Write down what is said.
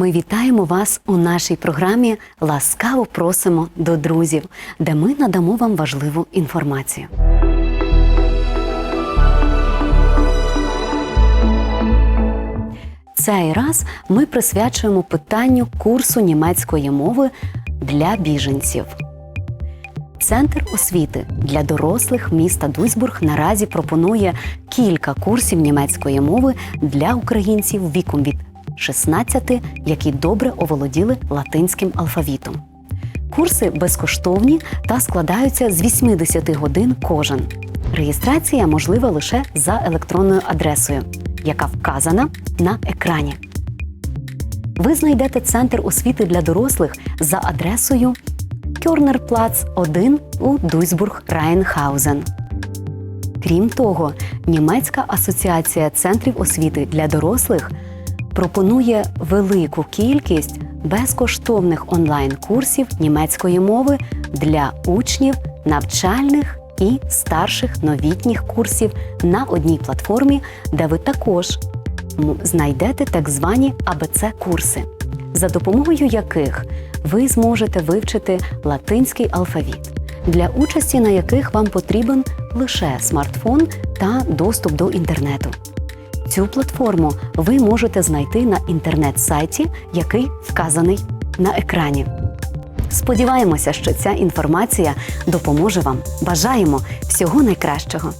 Ми вітаємо вас у нашій програмі Ласкаво просимо до друзів, де ми надамо вам важливу інформацію. Цей раз ми присвячуємо питанню курсу німецької мови для біженців. Центр освіти для дорослих міста Дуйсбург наразі пропонує кілька курсів німецької мови для українців віком від 16, які добре оволоділи латинським алфавітом. Курси безкоштовні та складаються з 80 годин кожен. Реєстрація можлива лише за електронною адресою, яка вказана на екрані. Ви знайдете центр освіти для дорослих за адресою Кьорнерплац 1 у Дуйсбург Райнхаузен. Крім того, Німецька асоціація центрів освіти для дорослих пропонує велику кількість безкоштовних онлайн-курсів німецької мови для учнів навчальних і старших новітніх курсів на одній платформі, де ви також знайдете так звані АБЦ-курси, за допомогою яких ви зможете вивчити латинський алфавіт, для участі на яких вам потрібен лише смартфон та доступ до інтернету. Цю платформу ви можете знайти на інтернет-сайті, який вказаний на екрані. Сподіваємося, що ця інформація допоможе вам. Бажаємо всього найкращого.